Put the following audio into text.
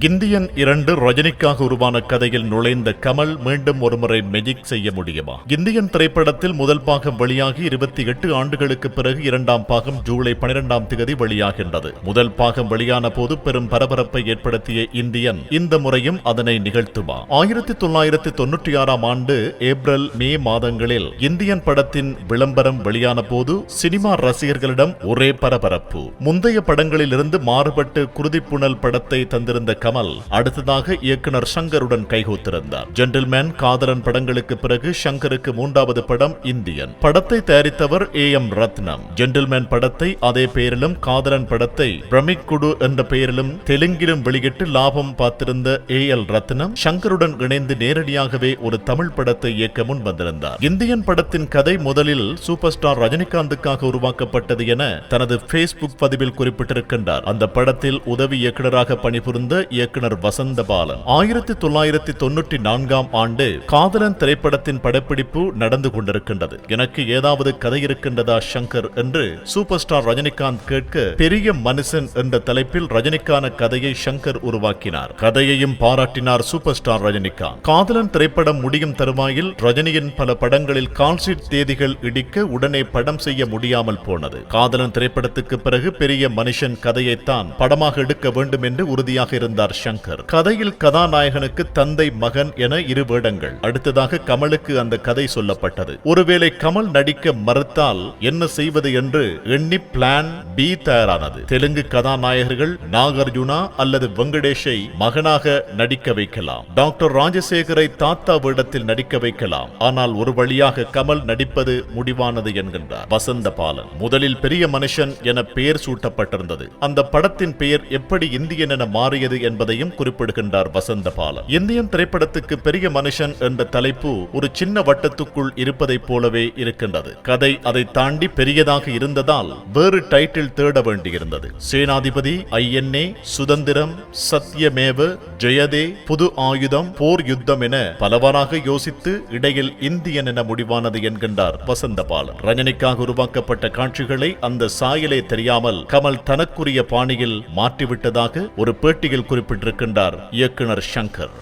கிந்தியன் இரண்டு ரஜினிக்காக உருவான கதையில் நுழைந்த கமல் மீண்டும் ஒருமுறை மெஜிக் செய்ய முடியுமா? கிந்தியன் திரைப்படத்தில் முதல் பாகம் வெளியாகி இருபத்தி எட்டு ஆண்டுகளுக்கு பிறகு இரண்டாம் பாகம் ஜூலை பனிரெண்டாம் தேதி வெளியாகின்றது. முதல் பாகம் வெளியான போது பெரும் பரபரப்பை ஏற்படுத்திய இந்தியன் இந்த முறையும் அதனை நிகழ்த்துமா? ஆயிரத்தி தொள்ளாயிரத்தி தொன்னூற்றி ஆறாம் ஆண்டு ஏப்ரல் மே மாதங்களில் இந்தியன் படத்தின் விளம்பரம் வெளியான போது சினிமா ரசிகர்களிடம் ஒரே பரபரப்பு. முந்தைய படங்களில் இருந்து மாறுபட்டு குருதிப்புணல் படத்தை தந்திருந்த கமல் அடுத்ததாக இயக்குனர் சங்கருடன் கைகோத்திருந்தார். ஜென்டில்மேன் காதலன் படங்களுக்கு பிறகு சங்கருக்கு மூன்றாவது படம் இந்தியன். படத்தை தயாரித்தவர் ஏ எம் ரத்னம். ஜென்டில்மேன் படத்தை அதே பெயரிலும் காதலன் படத்தை பிரமிக் குடு என்ற பெயரிலும் தெலுங்கிலும் வெளியிட்டு லாபம் பார்த்திருந்த ஏ எல் ரத்னம் சங்கருடன் இணைந்து நேரடியாகவே ஒரு தமிழ் படத்தை இயக்க முன் வந்திருந்தார். இந்தியன் படத்தின் கதை முதலில் சூப்பர் ஸ்டார் ரஜினிகாந்துக்காக உருவாக்கப்பட்டது என தனது பேஸ்புக் பதிவில் குறிப்பிட்டிருக்கின்றார். அந்த படத்தில் உதவி இயக்குநராக பணிபுரிந்த இயக்குனர் வசந்த பாலன் ஆயிரத்தி தொள்ளாயிரத்தி தொன்னூற்றி நான்காம் ஆண்டு காதலன் திரைப்படத்தின் படப்பிடிப்பு நடந்து கொண்டிருக்கின்றது. எனக்கு ஏதாவது கதை இருக்கின்றதா சங்கர்? என்று சூப்பர் ஸ்டார் ரஜினிகாந்த் கேட்க பெரிய மனுஷன் என்ற தலைப்பில் ரஜினிக்கான கதையை சங்கர் உருவாக்கினார். கதையையும் பாராட்டினார் சூப்பர் ஸ்டார் ரஜினிகாந்த். காதலன் திரைப்படம் முடியும் தருவாயில் ரஜினியின் பல படங்களில் கால்ஷீட் தேதிகள் இடிக்க உடனே படம் செய்ய முடியாமல் போனது. காதலன் திரைப்படத்துக்கு பிறகு பெரிய மனுஷன் கதையைத்தான் படமாக எடுக்க வேண்டும் என்று உறுதியாக இருந்த இருந்தார் சங்கர். கதையில் கதாநாயகனுக்கு தந்தை மகன் என இரு வேடங்கள். அடுத்ததாக கமலுக்கு அந்த கதை சொல்லப்பட்டது. ஒருவேளை கமல் நடிக்க மறுத்தால் என்ன செய்வது என்று எண்ணி பிளான் பி தயாரானது. தெலுங்கு கதாநாயகர்கள் நாகார்ஜுனா அல்லது வெங்கடேஷை மகனாக நடிக்க வைக்கலாம். டாக்டர் ராஜசேகரை தாத்தா வேடத்தில் நடிக்க வைக்கலாம். ஆனால் ஒரு வழியாக கமல் நடிப்பது முடிவானது என்கின்றார். வசந்த பாலன். முதலில் பெரிய மனுஷன் என பெயர் சூட்டப்பட்டிருந்தது. அந்த படத்தின் பெயர் எப்படி இந்தியன் என மாறியது என்பதையும் குறிப்பிடுகின்றார் வசந்தபாலன். இந்தியன் திரைப்படத்துக்கு பெரிய மனுஷன் என்ற தலைப்பு ஒரு சின்ன வட்டத்துக்குள் இருப்பதைப் போலவே இருக்கின்றது. கதை அதை தாண்டி பெரியதாக இருந்ததால் வேறு டைட்டில் தேட வேண்டியிருந்தது. சேனாதிபதி ஐஎன்ஏ சுதந்திரம் சத்தியமேவ ஜெயதே புது ஆயுதம் போர் யுத்தம் என பலவாறாக யோசித்து இடையில் இந்தியன் என முடிவானது என்கின்றார் வசந்தபாலன். ரஜினிக்காக உருவாக்கப்பட்ட காட்சிகளை அந்த சாயலே தெரியாமல் கமல் தனக்குரிய பாணியில் மாற்றிவிட்டதாக ஒரு பேட்டியில் குறிப்பிட்டிருக்கின்றார் இயக்குனர் சங்கர்.